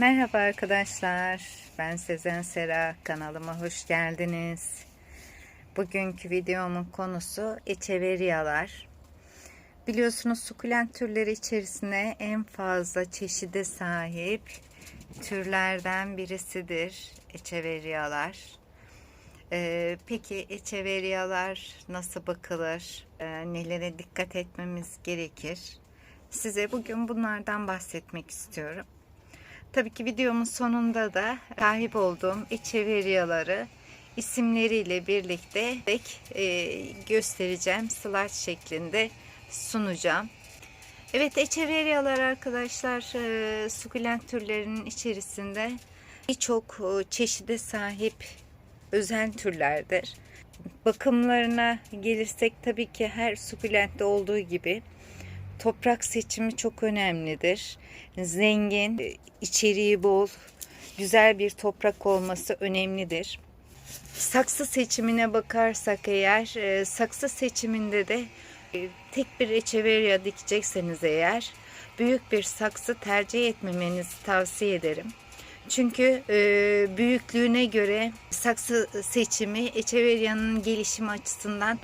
Merhaba arkadaşlar. Ben Sezen Sera. Kanalıma hoş geldiniz. Bugünkü videomun konusu echeveryalar. Biliyorsunuz sukulent türleri içerisinde en fazla çeşide sahip türlerden birisidir echeveryalar. Ee, peki echeveryalar nasıl bakılır? Ee, nelere dikkat etmemiz gerekir? Size bugün bunlardan bahsetmek istiyorum. Tabii ki videomun sonunda da sahip olduğum echeveryaları isimleriyle birlikte e, göstereceğim. Slide şeklinde sunacağım. Evet echeveryalar arkadaşlar e, sukulent türlerinin içerisinde birçok e, çeşide sahip özel türlerdir. Bakımlarına gelirsek tabii ki her sukulentte olduğu gibi toprak seçimi çok önemlidir. Zengin, içeriği bol, güzel bir toprak olması önemlidir. Saksı seçimine bakarsak eğer, e, saksı seçiminde de e, tek bir echeveria dikecekseniz eğer, büyük bir saksı tercih etmemenizi tavsiye ederim. Çünkü e, büyüklüğüne göre saksı seçimi echeverya'nın gelişimi açısından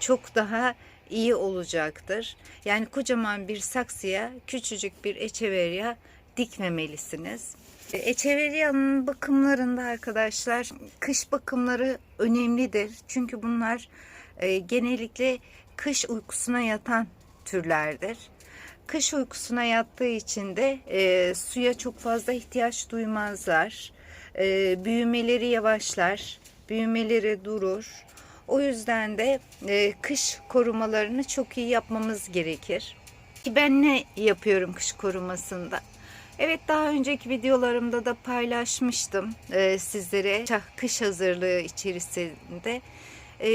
çok daha iyi olacaktır. Yani kocaman bir saksıya küçücük bir echeveria dikmemelisiniz. Echeverya'nın bakımlarında arkadaşlar kış bakımları önemlidir. Çünkü bunlar e, genellikle kış uykusuna yatan türlerdir. Kış uykusuna yattığı için de e, suya çok fazla ihtiyaç duymazlar. E, büyümeleri yavaşlar, büyümeleri durur. O yüzden de e, kış korumalarını çok iyi yapmamız gerekir. Ben ne yapıyorum kış korumasında? Evet daha önceki videolarımda da paylaşmıştım e, sizlere kış hazırlığı içerisinde. E,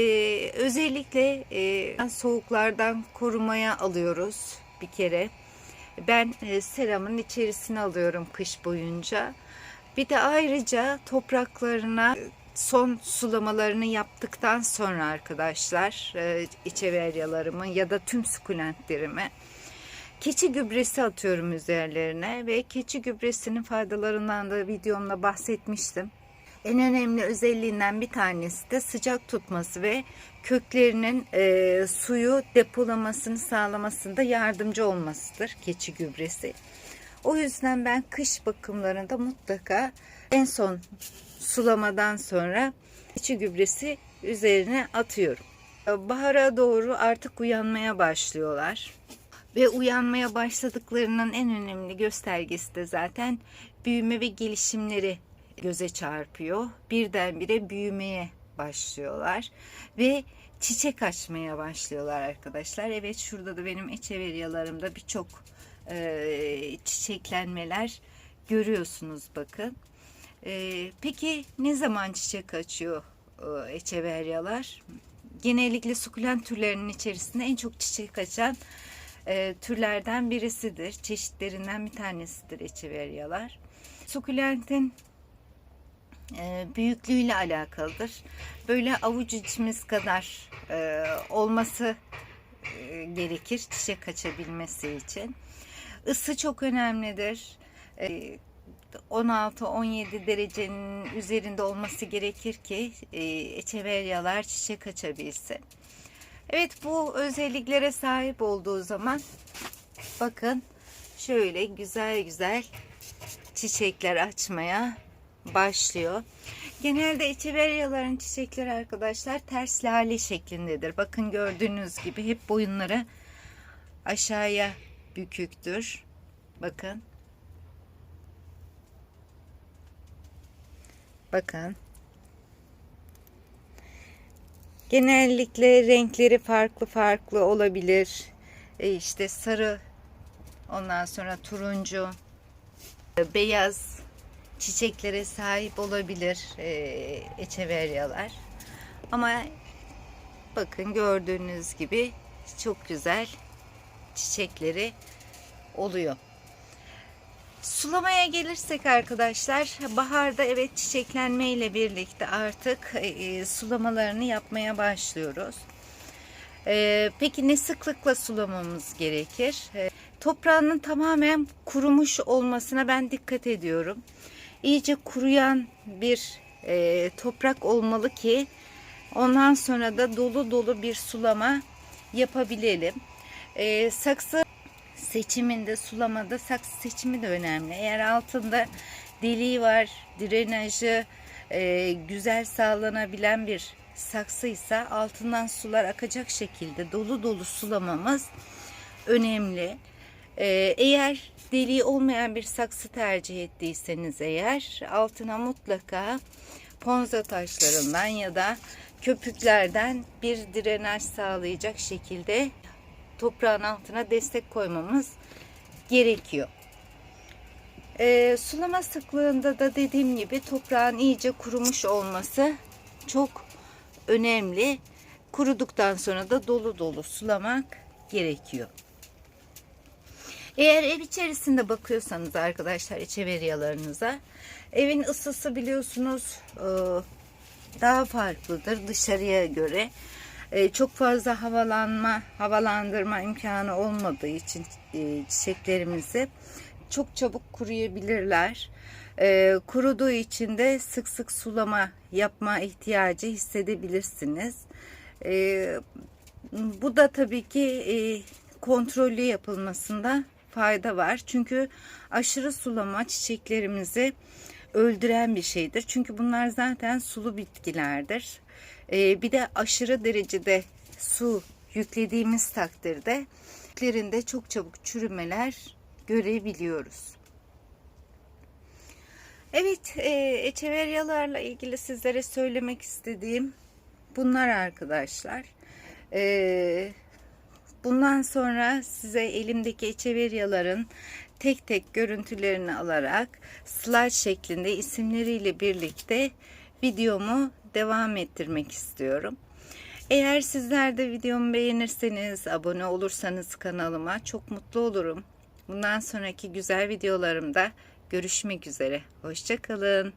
özellikle e, soğuklardan korumaya alıyoruz bir kere. Ben e, seramın içerisine alıyorum kış boyunca. Bir de ayrıca topraklarına son sulamalarını yaptıktan sonra arkadaşlar e, içeveryalarımı ya da tüm sukulentlerimi keçi gübresi atıyorum üzerlerine ve keçi gübresinin faydalarından da videomda bahsetmiştim. En önemli özelliğinden bir tanesi de sıcak tutması ve köklerinin e, suyu depolamasını sağlamasında yardımcı olmasıdır keçi gübresi. O yüzden ben kış bakımlarında mutlaka en son sulamadan sonra keçi gübresi üzerine atıyorum. Bahara doğru artık uyanmaya başlıyorlar. Ve uyanmaya başladıklarının en önemli göstergesi de zaten büyüme ve gelişimleri göze çarpıyor. Birdenbire büyümeye başlıyorlar ve çiçek açmaya başlıyorlar arkadaşlar. Evet şurada da benim echeveryalarımda birçok e, çiçeklenmeler görüyorsunuz bakın. E, peki ne zaman çiçek açıyor e, echeveryalar? Genellikle sukulent türlerinin içerisinde en çok çiçek açan e, türlerden birisidir. Çeşitlerinden bir tanesidir echeveryalar. Sukulentin e, büyüklüğüyle alakalıdır. Böyle avuç içimiz kadar e, olması e, gerekir çiçek açabilmesi için. Isı çok önemlidir. E, 16-17 derecenin üzerinde olması gerekir ki e, echeveryalar çiçek açabilsin. Evet bu özelliklere sahip olduğu zaman bakın şöyle güzel güzel çiçekler açmaya başlıyor. Genelde echeveryaların çiçekleri arkadaşlar ters lale şeklindedir. Bakın gördüğünüz gibi hep boyunları aşağıya büküktür. Bakın. Bakın. Genellikle renkleri farklı farklı olabilir. E işte sarı, ondan sonra turuncu, beyaz çiçeklere sahip olabilir e, echeveryalar. Ama bakın gördüğünüz gibi çok güzel çiçekleri oluyor. Sulamaya gelirsek arkadaşlar baharda evet çiçeklenme ile birlikte artık e, sulamalarını yapmaya başlıyoruz. Ee, peki ne sıklıkla sulamamız gerekir? Ee, toprağının tamamen kurumuş olmasına ben dikkat ediyorum. İyice kuruyan bir e, toprak olmalı ki ondan sonra da dolu dolu bir sulama yapabilelim. Ee, saksı seçiminde sulamada saksı seçimi de önemli. Eğer altında deliği var, drenajı e, güzel sağlanabilen bir saksıysa altından sular akacak şekilde dolu dolu sulamamız önemli. Ee, eğer deliği olmayan bir saksı tercih ettiyseniz eğer altına mutlaka ponza taşlarından ya da köpüklerden bir drenaj sağlayacak şekilde toprağın altına destek koymamız gerekiyor. Ee, sulama sıklığında da dediğim gibi toprağın iyice kurumuş olması çok önemli. Kuruduktan sonra da dolu dolu sulamak gerekiyor. Eğer ev içerisinde bakıyorsanız arkadaşlar içeveriyalarınıza evin ısısı biliyorsunuz e, daha farklıdır dışarıya göre. E, Çok fazla havalanma, havalandırma imkanı olmadığı için e, çiçeklerimizi çok çabuk kuruyabilirler. E, Kuruduğu için de sık sık sulama yapma ihtiyacı hissedebilirsiniz. Bu da tabii ki e, kontrollü yapılmasında fayda var. Çünkü aşırı sulama çiçeklerimizi öldüren bir şeydir. Çünkü bunlar zaten sulu bitkilerdir. Ee, bir de aşırı derecede su yüklediğimiz takdirde bitkilerinde çok çabuk çürümeler görebiliyoruz. Evet, e, echeveryalarla ilgili sizlere söylemek istediğim bunlar arkadaşlar. E, bundan sonra size elimdeki echeveryaların tek tek görüntülerini alarak slide şeklinde isimleriyle birlikte videomu devam ettirmek istiyorum. Eğer sizler de videomu beğenirseniz, abone olursanız kanalıma çok mutlu olurum. Bundan sonraki güzel videolarımda görüşmek üzere. Hoşçakalın.